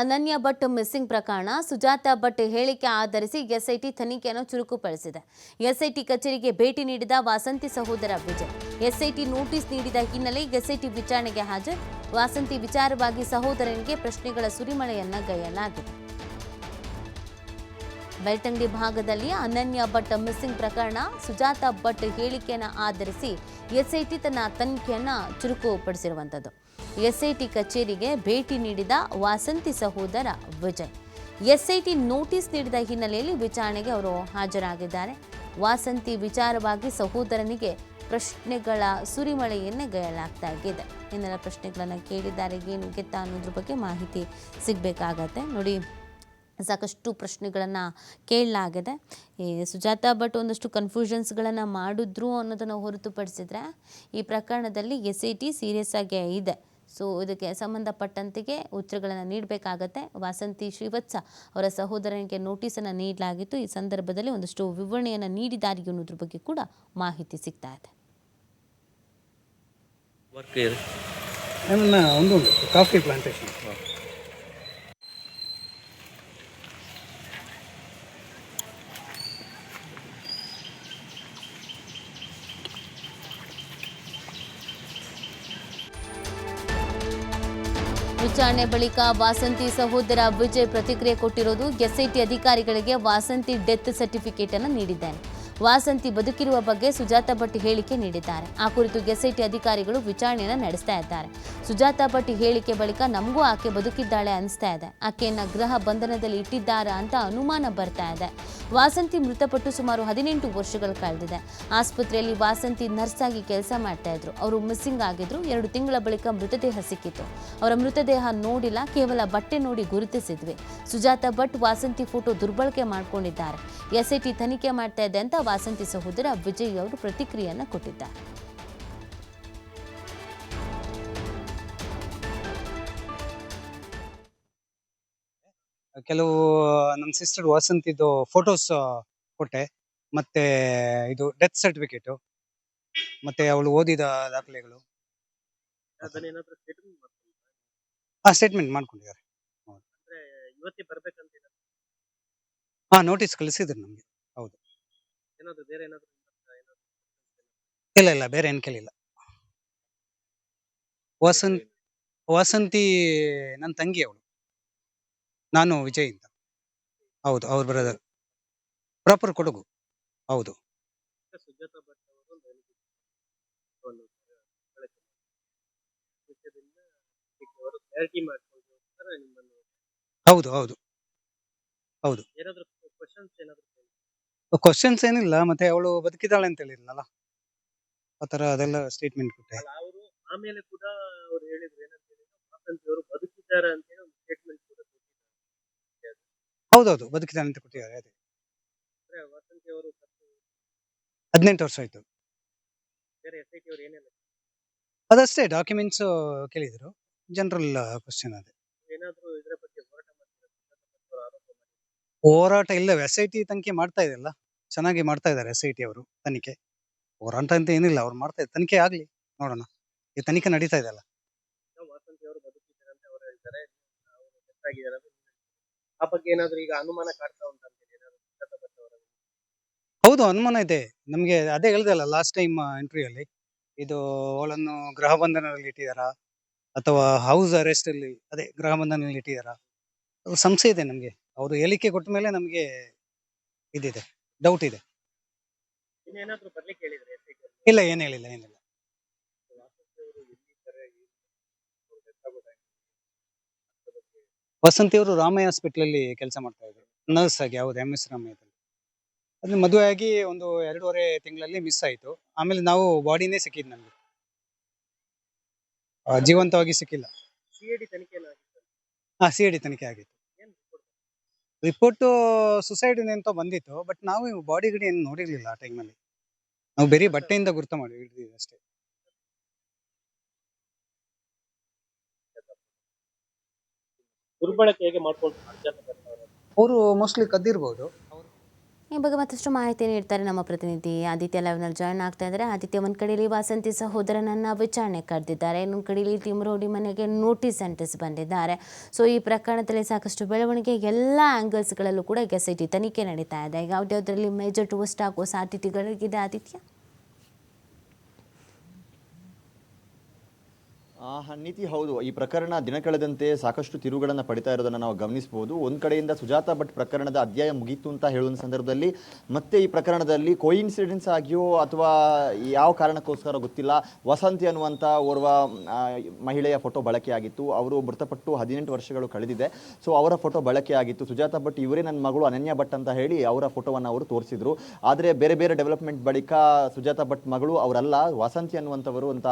ಅನನ್ಯ ಭಟ್ ಮಿಸ್ಸಿಂಗ್ ಪ್ರಕರಣ. ಸುಜಾತಾ ಭಟ್ ಹೇಳಿಕೆ ಆಧರಿಸಿ ಎಸ್ಐಟಿ ತನಿಖೆಯನ್ನು ಚುರುಕುಪಡಿಸಿದೆ. ಎಸ್ಐಟಿ ಕಚೇರಿಗೆ ಭೇಟಿ ನೀಡಿದ ವಾಸಂತಿ ಸಹೋದರ ವಿಜಯ್. ಎಸ್ಐಟಿ ನೋಟಿಸ್ ನೀಡಿದ ಹಿನ್ನೆಲೆ ಎಸ್ಐಟಿ ವಿಚಾರಣೆಗೆ ಹಾಜರು. ವಾಸಂತಿ ವಿಚಾರವಾಗಿ ಸಹೋದರನಿಗೆ ಪ್ರಶ್ನೆಗಳ ಸುರಿಮಳೆಯನ್ನ ಗೈಯಲಾಗಿದೆ. ಬೆಳ್ತಂಗಡಿ ಭಾಗದಲ್ಲಿ ಅನನ್ಯ ಭಟ್ ಮಿಸ್ಸಿಂಗ್ ಪ್ರಕರಣ. ಸುಜಾತಾ ಭಟ್ ಹೇಳಿಕೆಯನ್ನು ಆಧರಿಸಿ ಎಸ್ಐಟಿ ತನ್ನ ತನಿಖೆಯನ್ನು ಚುರುಕುಪಡಿಸಿರುವಂಥದ್ದು ಎಸ್ಐಟಿ ಕಚೇರಿಗೆ ಭೇಟಿ ನೀಡಿದ ವಾಸಂತಿ ಸಹೋದರ ವಿಜಯ್. ಎಸ್ಐಟಿ ನೋಟಿಸ್ ನೀಡಿದ ಹಿನ್ನೆಲೆಯಲ್ಲಿ ವಿಚಾರಣೆಗೆ ಅವರು ಹಾಜರಾಗಿದ್ದಾರೆ. ವಾಸಂತಿ ವಿಚಾರವಾಗಿ ಸಹೋದರನಿಗೆ ಪ್ರಶ್ನೆಗಳ ಸುರಿಮಳೆಯನ್ನೇ ಗೈಯಲಾಗ್ತಾ ಇದೆ. ಇನ್ನೆಲ್ಲ ಪ್ರಶ್ನೆಗಳನ್ನು ಕೇಳಿದ್ದಾರೆ, ಏನು ಗೆತ್ತ ಅನ್ನೋದ್ರ ಬಗ್ಗೆ ಮಾಹಿತಿ ಸಿಗಬೇಕಾಗತ್ತೆ. ನೋಡಿ, ಸಾಕಷ್ಟು ಪ್ರಶ್ನೆಗಳನ್ನು ಕೇಳಲಾಗಿದೆ. ಈ ಸುಜಾತ ಭಟ್ ಒಂದಷ್ಟು ಕನ್ಫ್ಯೂಷನ್ಸ್ಗಳನ್ನು ಮಾಡಿದ್ರು ಅನ್ನೋದನ್ನು ಹೊರತುಪಡಿಸಿದ್ರೆ ಈ ಪ್ರಕರಣದಲ್ಲಿ ಎಸ್ ಐ ಟಿ ಸೀರಿಯಸ್ ಆಗೇ ಇದೆ. ಸೊ ಇದಕ್ಕೆ ಸಂಬಂಧಪಟ್ಟಂತೆಗೆ ಉತ್ತರಗಳನ್ನು ನೀಡಬೇಕಾಗತ್ತೆ. ವಾಸಂತಿ ಶ್ರೀವತ್ಸ ಅವರ ಸಹೋದರನಿಗೆ ನೋಟಿಸನ್ನು ನೀಡಲಾಗಿತ್ತು. ಈ ಸಂದರ್ಭದಲ್ಲಿ ಒಂದಷ್ಟು ವಿವರಣೆಯನ್ನು ನೀಡಿದ್ದಾರೆ ಅನ್ನೋದ್ರ ಬಗ್ಗೆ ಕೂಡ ಮಾಹಿತಿ ಸಿಗ್ತಾ ಇದೆ ವರ್ಕ್ ಒಂದು ಕಾಫಿ ಪ್ಲಾಂಟೇಶನ್ ವಿಚಾರಣೆ ಬಳಿಕ ವಾಸಂತಿ ಸಹೋದರ ವಿಜಯ್ ಪ್ರತಿಕ್ರಿಯೆ ಕೊಟ್ಟಿರೋದು ಎಸ್ಐಟಿ ಅಧಿಕಾರಿಗಳಿಗೆ ವಾಸಂತಿ ಡೆತ್ ಸರ್ಟಿಫಿಕೇಟ್ ಅನ್ನು ನೀಡಿದ್ದೇನೆ. ವಾಸಂತಿ ಬದುಕಿರುವ ಬಗ್ಗೆ ಸುಜಾತ ಭಟ್ ಹೇಳಿಕೆ ನೀಡಿದ್ದಾರೆ. ಆ ಕುರಿತು ಎಸ್ಐಟಿ ಅಧಿಕಾರಿಗಳು ವಿಚಾರಣೆಯನ್ನು ನಡೆಸ್ತಾ ಇದ್ದಾರೆ. ಸುಜಾತ ಭಟ್ ಹೇಳಿಕೆ ಬಳಿಕ ನಮಗೂ ಆಕೆ ಬದುಕಿದ್ದಾಳೆ ಅನಿಸ್ತಾ ಇದೆ. ಆಕೆಯನ್ನ ಗೃಹ ಬಂಧನದಲ್ಲಿ ಇಟ್ಟಿದ್ದಾರೆ ಅಂತ ಅನುಮಾನ ಬರ್ತಾ ಇದೆ. ವಾಸಂತಿ ಮೃತಪಟ್ಟು ಸುಮಾರು ಹದಿನೆಂಟು ವರ್ಷಗಳು ಕಳೆದಿದೆ. ಆಸ್ಪತ್ರೆಯಲ್ಲಿ ವಾಸಂತಿ ನರ್ಸ್ ಆಗಿ ಕೆಲಸ ಮಾಡ್ತಾ ಇದ್ರು. ಅವರು ಮಿಸ್ಸಿಂಗ್ ಆಗಿದ್ರು. ಎರಡು ತಿಂಗಳ ಬಳಿಕ ಮೃತದೇಹ ಸಿಕ್ಕಿತ್ತು. ಅವರ ಮೃತದೇಹ ನೋಡಿಲ್ಲ. ಕೇವಲ ಬಟ್ಟೆ ನೋಡಿ ಗುರುತಿಸಿದ್ವಿ. ಸುಜಾತ ಭಟ್ ವಾಸಂತಿ ಫೋಟೋ ದುರ್ಬಳಕೆ ಮಾಡಿಕೊಂಡಿದ್ದಾರೆ. ಎಸ್ಐಟಿ ತನಿಖೆ ಮಾಡ್ತಾ ಇದೆ ಅಂತ ವಾಸಂತಿ ಸಹೋದರ ವಿಜಯ್ ಅವರು ಪ್ರತಿಕ್ರಿಯೆಯನ್ನ ಕೊಟ್ಟಿದ್ದಾರೆ. ಕೆಲವು ನಮ್ಮ ಸಿಸ್ಟರ್ ವಾಸಂತಿದು ಫೋಟೋಸ್ ಕೊಟ್ಟೆ. ಮತ್ತೆ ಇದು ಡೆತ್ ಸರ್ಟಿಫಿಕೇಟು ಮತ್ತೆ ಅವಳು ಓದಿದ ದಾಖಲೆಗಳು. ಆ ಸ್ಟೇಟ್ಮೆಂಟ್ ಮಾಡ್ಕೊಂಡಿದ್ದಾರೆ. ಇವತ್ತೇ ಬರ್ಬೇಕಂತ ಏನಾದ್ರು ಹಾ ನೋಟಿಸ್ ಕಳಿಸಿದ್ರು ನಮಗೆ. ಹೌದು. ಏನಾದ್ರು ಬೇರೆ ಏನಾದ್ರು ಇಲ್ಲ ಇಲ್ಲ ಬೇರೆ ಏನು ಕೇಳಿಲ್ಲ. ವಸಂತ್ ವಸಂತಿ ನನ್ನ ತಂಗಿ ಅವಳು. ನಾನು ವಿಜಯ್ ಅಂತ ಹೌದು ಅವ್ರ ಬ್ರದರ್ ಪ್ರಾಪರ್ ಕೊಡಗು. ಹೌದು. ಸುಜಾತ ಭಟ್ ಅವರು ಒಂದು ಹೇಳಿದ್ರು. ವಿಷಯದಿಂದ ಅವರು ಕ್ಲಾರಿಟಿ ಮಾಡ್ಕೊಂಡು ನಿಮ್ಮನ್ನು ಹೌದು ಹೌದು. ಏನಾದ್ರು ಕ್ವಶನ್ಸ್ ಏನಾದ್ರು ಕ್ವಶನ್ಸ್ ಏನಿಲ್ಲ ಮತ್ತೆ ಅವಳು ಬದುಕಿದಾಳೆ ಅಂತ ಹೇಳಿರ್ಲಲ್ಲ ಆ ತರ ಅದೆಲ್ಲ ಸ್ಟೇಟ್ಮೆಂಟ್ ಕೊಟ್ಟೆ. ಅವರು ಆಮೇಲೆ ಕೂಡ ಅವ್ರು ಹೇಳಿದ್ರು ಏನಂತ ಹೇಳಿದ್ರೆ ಅವರು ಬದುಕಿದ್ದಾರೆ ಅಂತ ಹೇಳಿ ಒಂದು ಸ್ಟೇಟ್ಮೆಂಟ್ ಕೂಡ ಕೊಟ್ಟಿದ್ದಾರೆ. ಹೌದೌದು ಬದುಕಿದ್ದಾಳೆ ಅಂತ ಕೊಟ್ಟಿದ್ದಾರೆ ಅದೇ. ಅಂದ್ರೆ ವಾಸಂತಿ ಅವರು ಹದಿನೆಂಟು ವರ್ಷ ಆಯ್ತು. ಬೇರೆ ಎಸ್ ಐ ಟಿ ಅವರು ಏನೆಲ್ಲ ಅದಷ್ಟೇ ಡಾಕ್ಯುಮೆಂಟ್ಸ್ ಕೇಳಿದ್ರು. ಜನರಲ್ ಕ್ವಶನ್ ಅದೇ ಏನಾದ್ರು ಇದರ ಬಗ್ಗೆ ಹೋರಾಟ ಮಾಡ್ತಾರೆ ಸುಜಾತ ಭಟ್ ಅವರು ಆರೋಪ ಮಾಡಿ ಹೋರಾಟ ಇಲ್ಲ ಎಸ್ ಐ ಟಿ ತನಿಖೆ ಮಾಡ್ತಾ ಇದೆಯಲ್ಲ ಚೆನ್ನಾಗಿ ಮಾಡ್ತಾ ಇದ್ದಾರೆ ಎಸ್ ಐ ಟಿ ಅವರು ತನಿಖೆ. ಹೋರಾಟ ಅಂತ ಏನಿಲ್ಲ ಅವ್ರು ಮಾಡ್ತಾ ಇದ್ದಾರೆ ತನಿಖೆ ಆಗ್ಲಿ ನೋಡೋಣ. ಈ ತನಿಖೆ ನಡೀತಾ ಇದೆ ಅಲ್ಲ. ನಾವು ವಾಸಂತಿ ಅವರು ಬದುಕಿದ್ದಾರೆ ಅಂತ ಅವರು ಹೇಳ್ತಾರೆ. ಅವರು ಗೊತ್ತಾಗಿದ್ದಾರೆ ಅಂತ ಆ ಬಗ್ಗೆ ಏನಾದ್ರು ಈಗ ಅನುಮಾನ ಕಾಡ್ತಾ ಉಂಟು ಹೌದು ಅನುಮಾನ ಇದೆ. ನಮಗೆ ಅದೇ ಹೇಳ್ದಲ್ಲ ಲಾಸ್ಟ್ ಟೈಮ್ ಇಂಟರ್ವ್ಯೂ ಇದು ಅವಳನ್ನು ಗೃಹ ಬಂಧನದಲ್ಲಿ ಇಟ್ಟಿದಾರಾ ಅಥವಾ ಹೌಸ್ ಅರೆಸ್ಟ್ ಅಲ್ಲಿ ಅದೇ ಗೃಹ ಬಂಧನದಲ್ಲಿ ಇಟ್ಟಿದಾರಾ ಸಂಶಯ ಇದೆ ನಮಗೆ. ಅವರು ಹೇಳಿಕೆ ಕೊಟ್ಟ ಮೇಲೆ ನಮಗೆ ಇದಿದೆ ಡೌಟ್ ಇದೆ. ಇನ್ನೇನಾದ್ರೂ ಬರ್ಲಿಕ್ಕೆ ಹೇಳಿದ್ರೆ ಎಸ್ ಇಲ್ಲ ಏನ್ ಹೇಳಿಲ್ಲ ಏನಿಲ್ಲ ವಾಸಂತಿ ಅವರು ರಾಮಯ್ಯ ಹಾಸ್ಪಿಟಲ್ ಅಲ್ಲಿ ಕೆಲಸ ಮಾಡ್ತಾ ಇದ್ರು. ನರ್ಸ್ ಆಗಿ ಹೌದು ಎಂ ಎಸ್ ರಾಮಯ್ಯದಲ್ಲಿ. ಅದ್ರ ಮದುವೆ ಆಗಿ ಒಂದು ಎರಡೂವರೆ ತಿಂಗಳಲ್ಲಿ ಮಿಸ್ ಆಯ್ತು. ಆಮೇಲೆ ನಾವು ಬಾಡಿನೇ ಸಿಕ್ಕಿದ್ ನಮ್ಗೆ. ಜೀವಂತವಾಗಿ ಸಿಕ್ಕಿಲ್ಲ. ಸಿ ಐ ಡಿ ತನಿಖೆ ಏನಾಗಿತ್ತು? ಹಾ ಸಿ ಡಿ ತನಿಖೆ ಆಗಿತ್ತು? ರಿಪೋರ್ಟ್ ಸುಸೈಡ್ ಅಂತ ಬಂದಿತ್ತು ಬಟ್ ನಾವು ಬಾಡಿ ಗಿಡಿ ಏನು ನೋಡಿರ್ಲಿಲ್ಲ ಆ ಟೈಮಲ್ಲಿ ನಾವು ಬೇರೆ ಬಟ್ಟೆಯಿಂದ ಗುರುತು ಮಾಡಿ ಹಿಡಿದಿದ್ವಿ ಅಷ್ಟೇ. ದುರ್ಬಳಕೆ ಹೇಗೆ ಮಾಡ್ಕೊಂಡು ಅವರು ಮೋಸ್ಟ್ಲಿ ಕದ್ದಿರ್ಬೋದು. ಈ ಬಗ್ಗೆ ಮತ್ತಷ್ಟು ಮಾಹಿತಿ ನೀಡ್ತಾರೆ ನಮ್ಮ ಪ್ರತಿನಿಧಿ ಆದಿತ್ಯ ಲೈವ್ನಲ್ಲಿ ಜಾಯ್ನ್ ಆಗ್ತಾ ಇದ್ದಾರೆ. ಆದಿತ್ಯ, ಒಂದು ಕಡೆಯಲ್ಲಿ ವಾಸಂತಿ ಸಹೋದರನನ್ನು ವಿಚಾರಣೆ ಕರೆದಿದ್ದಾರೆ ಇನ್ನೊಂದು ಕಡೆಯಲ್ಲಿ ತಿಮ್ರೋಡಿ ಮನೆಗೆ ನೋಟಿಸ್ ಅಂಟಿಸ್ ಬಂದಿದ್ದಾರೆ. ಸೊ ಈ ಪ್ರಕರಣದಲ್ಲಿ ಸಾಕಷ್ಟು ಬೆಳವಣಿಗೆ, ಎಲ್ಲ ಆ್ಯಂಗಲ್ಸ್ಗಳಲ್ಲೂ ಕೂಡ ಎಸ್ ತನಿಖೆ ನಡೀತಾ ಇದೆ. ಯಾವುದ್ಯಾವುದರಲ್ಲಿ ಮೇಜರ್ ಟ್ವಿಸ್ಟ್ ಆಗೋ ಸಾಧ್ಯತೆಗಳಿಗಿದೆ ಆದಿತ್ಯ ಆ, ಹ, ನೀತಿ ಹೌದು. ಈ ಪ್ರಕರಣ ದಿನ ಕಳೆದಂತೆ ಸಾಕಷ್ಟು ತಿರುಗಳನ್ನು ಪಡಿತಾ ಇರೋದನ್ನು ನಾವು ಗಮನಿಸಬಹುದು. ಒಂದು ಕಡೆಯಿಂದ ಸುಜಾತ ಭಟ್ ಪ್ರಕರಣದ ಅಧ್ಯಾಯ ಮುಗೀತು ಅಂತ ಹೇಳುವ ಸಂದರ್ಭದಲ್ಲಿ ಮತ್ತೆ ಈ ಪ್ರಕರಣದಲ್ಲಿ ಕೋಇನ್ಸಿಡೆನ್ಸ್ ಆಗಿಯೋ ಅಥವಾ ಯಾವ ಕಾರಣಕ್ಕೋಸ್ಕರ ಗೊತ್ತಿಲ್ಲ. ವಸಂತಿ ಅನ್ನುವಂಥ ಓರ್ವ ಮಹಿಳೆಯ ಫೋಟೋ ಬಳಕೆಯಾಗಿತ್ತು ಅವರು ಮೃತಪಟ್ಟು ಹದಿನೆಂಟು ವರ್ಷಗಳು ಕಳೆದಿದೆ. ಸೊ ಅವರ ಫೋಟೋ ಬಳಕೆಯಾಗಿತ್ತು ಸುಜಾತ ಭಟ್ ಇವರೇ ನನ್ನ ಮಗಳು ಅನನ್ಯ ಭಟ್ ಅಂತ ಹೇಳಿ ಅವರ ಫೋಟೋವನ್ನು ಅವರು ತೋರಿಸಿದ್ರು. ಆದರೆ ಬೇರೆ ಬೇರೆ ಡೆವಲಪ್ಮೆಂಟ್ ಬಳಿಕ ಸುಜಾತ ಭಟ್ ಮಗಳು ಅವರಲ್ಲ. ವಸಂತಿ ಅನ್ನುವಂಥವರು ಅಂತ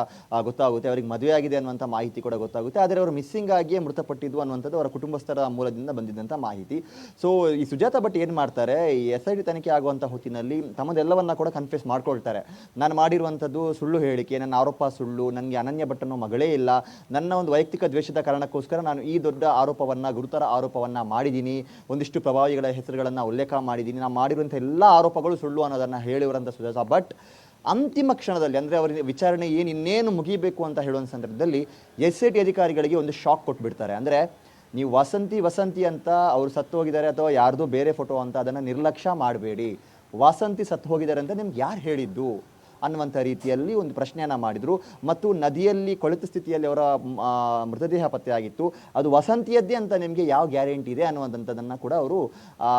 ಗೊತ್ತಾಗುತ್ತೆ. ಅವರಿಗೆ ಮದುವೆ ಆಗಿದೆ ಅನ್ನುವಂಥ ಮಾಹಿತಿ ಕೂಡ ಗೊತ್ತಾಗುತ್ತೆ. ಆದರೆ ಅವರು ಮಿಸ್ಸಿಂಗ್ ಆಗಿಯೇ ಮೃತಪಟ್ಟಿದ್ದು ಅನ್ನುವಂಥದ್ದು ಅವರ ಕುಟುಂಬಸ್ಥರ ಮೂಲದಿಂದ ಬಂದಿದ್ದಂಥ ಮಾಹಿತಿ. ಸೊ ಈ ಸುಜಾತ ಭಟ್ ಏನು ಮಾಡ್ತಾರೆ? ಈ ಎಸ್ ಐ ಡಿ ತನಿಖೆ ಆಗುವಂಥ ಹೊತ್ತಿನಲ್ಲಿ ತಮ್ಮದೆಲ್ಲವನ್ನ ಕೂಡ ಕನ್ಫ್ಯೂಸ್ ಮಾಡ್ಕೊಳ್ತಾರೆ. ನಾನು ಮಾಡಿರುವಂಥದ್ದು ಸುಳ್ಳು ಹೇಳಿಕೆ, ನನ್ನ ಆರೋಪ ಸುಳ್ಳು, ನನಗೆ ಅನನ್ಯ ಭಟ್ ಅನ್ನೋ ಮಗಳೇ ಇಲ್ಲ. ನನ್ನ ಒಂದು ವೈಯಕ್ತಿಕ ದ್ವೇಷದ ಕಾರಣಕ್ಕೋಸ್ಕರ ನಾನು ಈ ದೊಡ್ಡ ಆರೋಪವನ್ನ, ಗುರುತರ ಆರೋಪವನ್ನ ಮಾಡಿದ್ದೀನಿ. ಒಂದಿಷ್ಟು ಪ್ರಭಾವಿಗಳ ಹೆಸರುಗಳನ್ನು ಉಲ್ಲೇಖ ಮಾಡಿದ್ದೀನಿ. ನಾನು ಮಾಡಿರುವಂಥ ಎಲ್ಲ ಆರೋಪಗಳು ಸುಳ್ಳು ಅನ್ನೋದನ್ನು ಹೇಳಿರುವಂಥ ಸುಜಾತ ಭಟ್ ಅಂತಿಮ ಕ್ಷಣದಲ್ಲಿ, ಅಂದರೆ ಅವರ ವಿಚಾರಣೆ ಏನು ಇನ್ನೇನು ಮುಗಿಬೇಕು ಅಂತ ಹೇಳುವ ಸಂದರ್ಭದಲ್ಲಿ ಎಸ್ ಐ ಟಿ ಅಧಿಕಾರಿಗಳಿಗೆ ಒಂದು ಶಾಕ್ ಕೊಟ್ಬಿಡ್ತಾರೆ. ಅಂದರೆ ನೀವು ವಸಂತಿ ವಸಂತಿ ಅಂತ ಅವರು ಸತ್ತು ಹೋಗಿದ್ದಾರೆ ಅಥವಾ ಯಾರ್ದೋ ಬೇರೆ ಫೋಟೋ ಅಂತ ಅದನ್ನು ನಿರ್ಲಕ್ಷ್ಯ ಮಾಡಬೇಡಿ. ವಾಸಂತಿ ಸತ್ತು ಹೋಗಿದ್ದಾರೆ ಅಂತ ನಿಮ್ಗೆ ಯಾರು ಹೇಳಿದ್ದು? ಅನ್ನುವಂಥ ರೀತಿಯಲ್ಲಿ ಒಂದು ಪ್ರಶ್ನೆಯನ್ನು ಮಾಡಿದರು. ಮತ್ತು ನದಿಯಲ್ಲಿ ಕೊಳೆತ ಸ್ಥಿತಿಯಲ್ಲಿ ಅವರ ಮೃತದೇಹ ಪತ್ತೆಯಾಗಿತ್ತು. ಅದು ವಸಂತಿಯದ್ದೇ ಅಂತ ನಿಮಗೆ ಯಾವ ಗ್ಯಾರಂಟಿ ಇದೆ ಅನ್ನುವಂಥದ್ದನ್ನು ಕೂಡ ಅವರು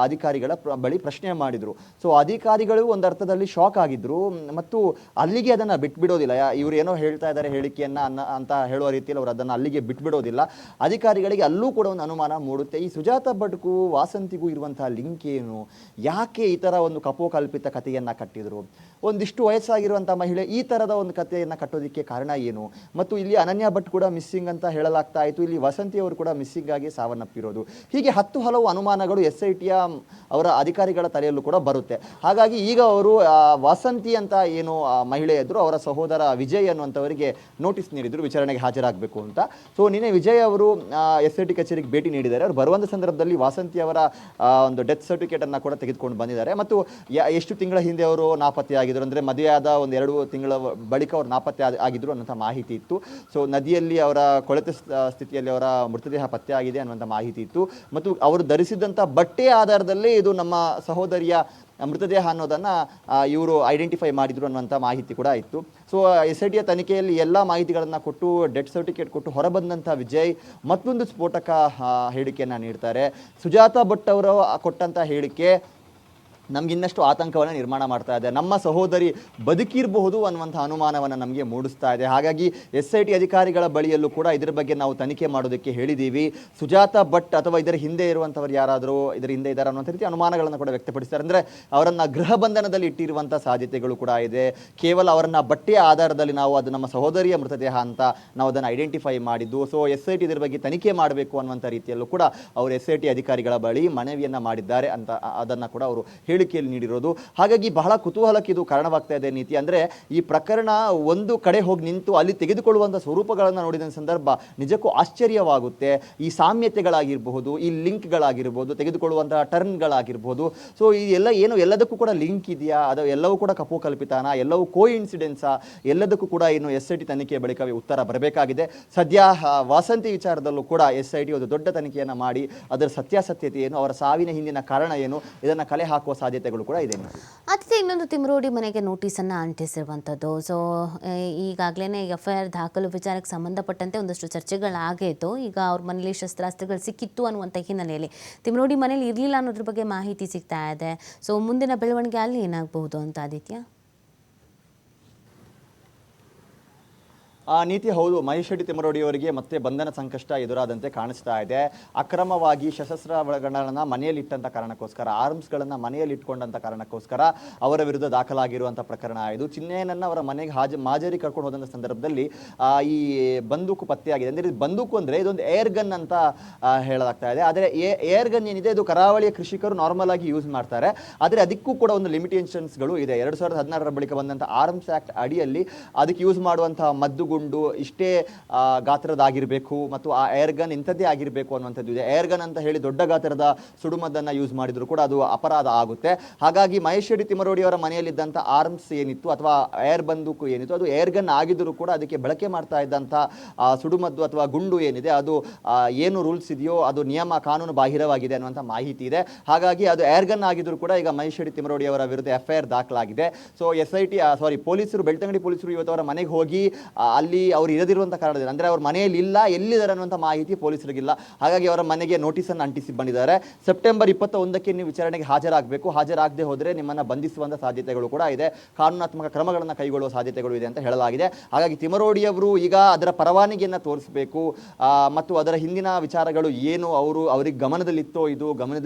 ಅಧಿಕಾರಿಗಳ ಬಳಿ ಪ್ರಶ್ನೆ ಮಾಡಿದರು. ಸೊ, ಅಧಿಕಾರಿಗಳು ಒಂದು ಅರ್ಥದಲ್ಲಿ ಶಾಕ್ ಆಗಿದ್ದರು ಮತ್ತು ಅಲ್ಲಿಗೆ ಅದನ್ನು ಬಿಟ್ಬಿಡೋದಿಲ್ಲ. ಇವ್ರು ಏನೋ ಹೇಳ್ತಾ ಇದ್ದಾರೆ ಹೇಳಿಕೆಯನ್ನು ಅನ್ನ, ಅಂತ ಹೇಳುವ ರೀತಿಯಲ್ಲಿ ಅವರು ಅದನ್ನು ಅಲ್ಲಿಗೆ ಬಿಟ್ಬಿಡೋದಿಲ್ಲ. ಅಧಿಕಾರಿಗಳಿಗೆ ಅಲ್ಲೂ ಕೂಡ ಒಂದು ಅನುಮಾನ ಮೂಡುತ್ತೆ. ಈ ಸುಜಾತ ಭಟ್ಗೂ ವಾಸಂತಿಗೂ ಇರುವಂತಹ ಲಿಂಕ್ ಏನು? ಯಾಕೆ ಈ ಥರ ಒಂದು ಕಪೋಕಲ್ಪಿತ ಕಥೆಯನ್ನು ಕಟ್ಟಿದರು? ಒಂದಿಷ್ಟು ವಯಸ್ಸಾಗಿರುವಂಥ ಮಹಿಳೆ ಈ ಥರದ ಒಂದು ಕಥೆಯನ್ನು ಕಟ್ಟೋದಕ್ಕೆ ಕಾರಣ ಏನು? ಮತ್ತು ಇಲ್ಲಿ ಅನನ್ಯ ಭಟ್ ಕೂಡ ಮಿಸ್ಸಿಂಗ್ ಅಂತ ಹೇಳಲಾಗ್ತಾ ಇತ್ತು. ಇಲ್ಲಿ ವಸಂತಿ ಅವರು ಕೂಡ ಮಿಸ್ಸಿಂಗ್ ಆಗಿ ಸಾವನ್ನಪ್ಪಿರೋದು. ಹೀಗೆ ಹತ್ತು ಹಲವು ಅನುಮಾನಗಳು ಎಸ್ ಐ ಟಿಯ ಅವರ ಅಧಿಕಾರಿಗಳ ತಲೆಯಲ್ಲೂ ಕೂಡ ಬರುತ್ತೆ. ಹಾಗಾಗಿ ಈಗ ಅವರು ವಸಂತಿ ಅಂತ ಏನು ಮಹಿಳೆ ಇದ್ರು ಅವರ ಸಹೋದರ ವಿಜಯ್ ಅನ್ನುವಂಥವರಿಗೆ ನೋಟಿಸ್ ನೀಡಿದರು, ವಿಚಾರಣೆಗೆ ಹಾಜರಾಗಬೇಕು ಅಂತ. ಸೊ ನಿನ್ನೆ ವಿಜಯ್ ಅವರು ಎಸ್ ಐ ಟಿ ಕಚೇರಿಗೆ ಭೇಟಿ ನೀಡಿದ್ದಾರೆ. ಅವರು ಬರುವಂಥ ಸಂದರ್ಭದಲ್ಲಿ ವಾಸಂತಿ ಅವರ ಒಂದು ಡೆತ್ ಸರ್ಟಿಫಿಕೇಟ್ ಅನ್ನ ಕೂಡ ತೆಗೆದುಕೊಂಡು ಬಂದಿದ್ದಾರೆ. ಮತ್ತು ಎಷ್ಟು ತಿಂಗಳ ಹಿಂದೆ ಅವರು ನಾಪತ್ತೆಯಾಗಿದ್ರು ಅಂದರೆ ಮದುವೆಯಾದ ಒಂದು ಎರಡು ತಿಂಗಳ ಬಳಿಕ ಅವರು ನಾಪತ್ತೆ ಆಗಿದ್ದರು ಆಗಿದ್ರು ಅನ್ನೋಂಥ ಮಾಹಿತಿ ಇತ್ತು. ಸೊ ನದಿಯಲ್ಲಿ ಅವರ ಕೊಳೆತ ಸ್ಥಿತಿಯಲ್ಲಿ ಅವರ ಮೃತದೇಹ ಪತ್ತೆ ಆಗಿದೆ ಅನ್ನುವಂಥ ಮಾಹಿತಿ ಇತ್ತು. ಮತ್ತು ಅವರು ಧರಿಸಿದಂಥ ಬಟ್ಟೆ ಆಧಾರದಲ್ಲೇ ಇದು ನಮ್ಮ ಸಹೋದರಿಯ ಮೃತದೇಹ ಅನ್ನೋದನ್ನು ಇವರು ಐಡೆಂಟಿಫೈ ಮಾಡಿದ್ರು ಅನ್ನುವಂಥ ಮಾಹಿತಿ ಕೂಡ ಇತ್ತು. ಸೊ ಎಸ್ ಐ ಟಿಯ ತನಿಖೆಯಲ್ಲಿ ಎಲ್ಲ ಮಾಹಿತಿಗಳನ್ನು ಕೊಟ್ಟು ಡೆತ್ ಸರ್ಟಿಫಿಕೇಟ್ ಕೊಟ್ಟು ಹೊರಬಂದಂಥ ವಿಜಯ್ ಮತ್ತೊಂದು ಸ್ಫೋಟಕ ಹೇಳಿಕೆಯನ್ನು ನೀಡ್ತಾರೆ. ಸುಜಾತ ಭಟ್ ಅವರು ಕೊಟ್ಟಂಥ ಹೇಳಿಕೆ ನಮ್ಗೆ ಇನ್ನಷ್ಟು ಆತಂಕವನ್ನು ನಿರ್ಮಾಣ ಮಾಡ್ತಾ ಇದೆ. ನಮ್ಮ ಸಹೋದರಿ ಬದುಕಿರಬಹುದು ಅನ್ನುವಂಥ ಅನುಮಾನವನ್ನು ನಮಗೆ ಮೂಡಿಸ್ತಾ ಇದೆ. ಹಾಗಾಗಿ ಎಸ್ ಐ ಟಿ ಅಧಿಕಾರಿಗಳ ಬಳಿಯಲ್ಲೂ ಕೂಡ ಇದರ ಬಗ್ಗೆ ನಾವು ತನಿಖೆ ಮಾಡೋದಕ್ಕೆ ಹೇಳಿದ್ದೀವಿ ಸುಜಾತ ಭಟ್ ಅಥವಾ ಇದರ ಹಿಂದೆ ಇರುವಂಥವ್ರು ಯಾರಾದರೂ ಇದರ ಹಿಂದೆ ಇದ್ದಾರೆ ಅನ್ನುವಂಥ ರೀತಿ ಅನುಮಾನಗಳನ್ನು ಕೂಡ ವ್ಯಕ್ತಪಡಿಸ್ತಾರೆ. ಅಂದರೆ ಅವರನ್ನು ಗೃಹ ಬಂಧನದಲ್ಲಿ ಇಟ್ಟಿರುವಂಥ ಸಾಧ್ಯತೆಗಳು ಕೂಡ ಇದೆ. ಕೇವಲ ಅವರನ್ನು ಬಟ್ಟೆಯ ಆಧಾರದಲ್ಲಿ ನಾವು ಅದು ನಮ್ಮ ಸಹೋದರಿಯ ಮೃತದೇಹ ಅಂತ ನಾವು ಅದನ್ನು ಐಡೆಂಟಿಫೈ ಮಾಡಿದ್ದು. ಸೊ, ಎಸ್ ಐ ಟಿ ಇದರ ಬಗ್ಗೆ ತನಿಖೆ ಮಾಡಬೇಕು ಅನ್ನುವಂಥ ರೀತಿಯಲ್ಲೂ ಕೂಡ ಅವರು ಎಸ್ ಐ ಟಿ ಅಧಿಕಾರಿಗಳ ಬಳಿ ಮನವಿಯನ್ನು ಮಾಡಿದ್ದಾರೆ ಅಂತ ಅದನ್ನ ಕೂಡ ಅವರು ಹೇಳಿಕೆಯಲ್ಲಿ ನೀಡಿರೋದು. ಹಾಗಾಗಿ ಬಹಳ ಕುತೂಹಲಕ್ಕೆ ಇದು ಕಾರಣವಾಗ್ತಾ ಇದೆ ನೀತಿ. ಅಂದ್ರೆ ಈ ಪ್ರಕರಣ ಒಂದು ಕಡೆ ಹೋಗಿ ನಿಂತು ಅಲ್ಲಿ ತೆಗೆದುಕೊಳ್ಳುವಂಥ ಸ್ವರೂಪಗಳನ್ನು ನೋಡಿದ ಸಂದರ್ಭ ನಿಜಕ್ಕೂ ಆಶ್ಚರ್ಯವಾಗುತ್ತೆ. ಈ ಸಾಮ್ಯತೆಗಳಾಗಿರಬಹುದು, ಈ ಲಿಂಕ್ಗಳಾಗಿರ್ಬೋದು ತೆಗೆದುಕೊಳ್ಳುವಂತಹ ಟರ್ನ್ಗಳಾಗಿರ್ಬೋದು ಸೊ ಈ ಎಲ್ಲ ಏನು, ಎಲ್ಲದಕ್ಕೂ ಕೂಡ ಲಿಂಕ್ ಇದೆಯಾ? ಅದು ಎಲ್ಲವೂ ಕೂಡ ಕಪೋಕಲ್ಪಿತಾನ ಎಲ್ಲವೂ ಕೋ ಇನ್ಸಿಡೆನ್ಸಾ ಎಲ್ಲದಕ್ಕೂ ಕೂಡ ಇನ್ನು ಎಸ್ ಐ ಟಿ ತನಿಖೆ ಬಳಿಕ ಉತ್ತರ ಬರಬೇಕಾಗಿದೆ. ಸದ್ಯ ವಾಸಂತಿ ವಿಚಾರದಲ್ಲೂ ಕೂಡ ಎಸ್ ಐ ಟಿ ಒಂದು ದೊಡ್ಡ ತನಿಖೆಯನ್ನು ಮಾಡಿ, ಅದರ ಸತ್ಯಾಸತ್ಯತೆ ಏನು, ಅವರ ಸಾವಿನ ಹಿಂದಿನ ಕಾರಣ ಏನು, ಇದನ್ನು ಕಲೆ ಹಾಕುವ ಸಾಧ್ಯತೆಗಳು ಕೂಡ ಇದೆ ಅತಿಥಿ ಇನ್ನೊಂದು ತಿಮ್ರೋಡಿ ಮನೆಗೆ ನೋಟಿಸನ್ನು ಅಂಟಿಸಿರುವಂಥದ್ದು. ಸೊ ಈಗಾಗಲೇ ಎಫ್ ಐ ಆರ್ ದಾಖಲು ವಿಚಾರಕ್ಕೆ ಸಂಬಂಧಪಟ್ಟಂತೆ ಒಂದಷ್ಟು ಚರ್ಚೆಗಳಾಗಿತ್ತು ಈಗ ಅವ್ರ ಮನೇಲಿ ಶಸ್ತ್ರಾಸ್ತ್ರಗಳು ಸಿಕ್ಕಿತ್ತು ಅನ್ನುವಂಥ ಹಿನ್ನೆಲೆಯಲ್ಲಿ ತಿಮ್ರೋಡಿ ಮನೇಲಿ ಇರಲಿಲ್ಲ ಅನ್ನೋದ್ರ ಬಗ್ಗೆ ಮಾಹಿತಿ ಸಿಗ್ತಾ ಇದೆ. ಸೊ ಮುಂದಿನ ಬೆಳವಣಿಗೆ ಅಲ್ಲಿ ಏನಾಗಬಹುದು ಅಂತ ಆದಿತ್ಯ? ಆ ನೀತಿ ಹೌದು. ಮಹೇಶ್ ಶೆಟ್ಟಿ ತಿಮ್ಮರೋಡಿಯವರಿಗೆ ಮತ್ತೆ ಬಂಧನ ಸಂಕಷ್ಟ ಎದುರಾದಂತೆ ಕಾಣಿಸ್ತಾ ಇದೆ. ಅಕ್ರಮವಾಗಿ ಶಸ್ತ್ರಾಸ್ತ್ರಗಳನ್ನು ಮನೆಯಲ್ಲಿಟ್ಟಂಥ ಕಾರಣಕ್ಕೋಸ್ಕರ ಆರ್ಮ್ಸ್ಗಳನ್ನು ಮನೆಯಲ್ಲಿ ಇಟ್ಕೊಂಡಂತ ಕಾರಣಕ್ಕೋಸ್ಕರ ಅವರ ವಿರುದ್ಧ ದಾಖಲಾಗಿರುವಂಥ ಪ್ರಕರಣ ಇದು. ಚಿನ್ನೆಯನ್ನ ಅವರ ಮನೆಗೆ ಹಾಜ, ಮಾಜರಿ ಕರ್ಕೊಂಡು ಹೋದಂಥ ಸಂದರ್ಭದಲ್ಲಿ ಈ ಬಂದೂಕು ಪತ್ತೆಯಾಗಿದೆ. ಅಂದರೆ ಇದು ಬಂದೂಕು ಅಂದರೆ ಇದೊಂದು ಏರ್ ಗನ್ ಅಂತ ಹೇಳಲಾಗ್ತಾ ಇದೆ. ಆದರೆ ಏರ್ ಗನ್ ಏನಿದೆ, ಇದು ಕರಾವಳಿಯ ಕೃಷಿಕರು ನಾರ್ಮಲ್ ಆಗಿ ಯೂಸ್ ಮಾಡ್ತಾರೆ. ಆದರೆ ಅದಕ್ಕೂ ಕೂಡ ಒಂದು ಲಿಮಿಟೇಷನ್ಸ್ಗಳು ಇದೆ. ಎರಡು ಸಾವಿರದ ಹದಿನಾರರ ಬಳಿಕ ಬಂದಂಥ ಆರ್ಮ್ಸ್ ಆಕ್ಟ್ ಅಡಿಯಲ್ಲಿ ಅದಕ್ಕೆ ಯೂಸ್ ಮಾಡುವಂತಹ ಮದ್ದುಗಳು ಗುಂಡು ಇಷ್ಟೇ ಗಾತ್ರದಾಗಿರಬೇಕು ಮತ್ತು ಆ ಏರ್ ಗನ್ ಇಂಥದ್ದೇ ಆಗಿರಬೇಕು ಅನ್ನುವಂಥದ್ದು ಇದೆ. ಏರ್ ಗನ್ ಅಂತ ಹೇಳಿ ದೊಡ್ಡ ಗಾತ್ರದ ಸುಡುಮದ್ದನ್ನು ಯೂಸ್ ಮಾಡಿದರೂ ಕೂಡ ಅದು ಅಪರಾಧ ಆಗುತ್ತೆ. ಹಾಗಾಗಿ ಮಹೇಶ್ ತಿಮರೋಡಿ ಅವರ ಮನೆಯಲ್ಲಿದ್ದಂಥ ಆರ್ಮ್ಸ್ ಏನಿತ್ತು ಅಥವಾ ಏರ್ ಬಂದೂಕು ಏನಿತ್ತು, ಅದು ಏರ್ ಗನ್ ಆಗಿದ್ದರೂ ಕೂಡ ಅದಕ್ಕೆ ಬಳಕೆ ಮಾಡ್ತಾ ಇದ್ದಂಥ ಸುಡುಮದ್ದು ಅಥವಾ ಗುಂಡು ಏನಿದೆ, ಅದು ಏನು ರೂಲ್ಸ್ ಇದೆಯೋ ಅದು ನಿಯಮ ಕಾನೂನು ಬಾಹಿರವಾಗಿದೆ ಅನ್ನುವಂಥ ಮಾಹಿತಿ ಇದೆ. ಹಾಗಾಗಿ ಅದು ಏರ್ ಗನ್ ಆಗಿದ್ರು ಕೂಡ ಈಗ ಮಹೇಶ್ ರೆಡ್ಡಿ ತಿಮರೋಡಿ ಅವರ ವಿರುದ್ಧ ಎಫ್ ಐ ಆರ್ ದಾಖಲಾಗಿದೆ. So S I T sorry ಪೊಲೀಸರು, ಬೆಳ್ತಂಗಡಿ ಪೊಲೀಸರು ಇವತ್ತು ಅವರ ಮನೆಗೆ ಹೋಗಿ ಅಲ್ಲಿ ಅವರು ಇರದಿರುವಂಥ ಕಾರಣದಿಂದ ಅಂದರೆ ಅವ್ರ ಮನೆಯಲ್ಲಿ ಇಲ್ಲ, ಎಲ್ಲಿದ್ದಾರೆ ಅನ್ನುವಂಥ ಮಾಹಿತಿ ಪೊಲೀಸರಿಗಿಲ್ಲ. ಹಾಗಾಗಿ ಅವರ ಮನೆಗೆ ನೋಟಿಸನ್ನು ಅಂಟಿಸಿ ಬಂದಿದ್ದಾರೆ. ಸೆಪ್ಟೆಂಬರ್ ಇಪ್ಪತ್ತ ಒಂದಕ್ಕೆ ನೀವು ವಿಚಾರಣೆಗೆ ಹಾಜರಾಗಬೇಕು. ಹಾಜರಾಗದೆ ಹೋದರೆ ನಿಮ್ಮನ್ನು ಬಂಧಿಸುವಂಥ ಸಾಧ್ಯತೆಗಳು ಕೂಡ ಇದೆ. ಕಾನೂನಾತ್ಮಕ ಕ್ರಮಗಳನ್ನು ಕೈಗೊಳ್ಳುವ ಸಾಧ್ಯತೆಗಳು ಇದೆ ಅಂತ ಹೇಳಲಾಗಿದೆ. ಹಾಗಾಗಿ ತಿಮರೋಡಿ ಅವರು ಈಗ ಅದರ ಪರವಾನಗಿಯನ್ನು ತೋರಿಸಬೇಕು. ಮತ್ತು ಅದರ ಹಿಂದಿನ ವಿಚಾರಗಳು ಏನು, ಅವರು ಅವರಿಗೆ ಗಮನದಲ್ಲಿತ್ತೋ ಇದು, ಗಮನದ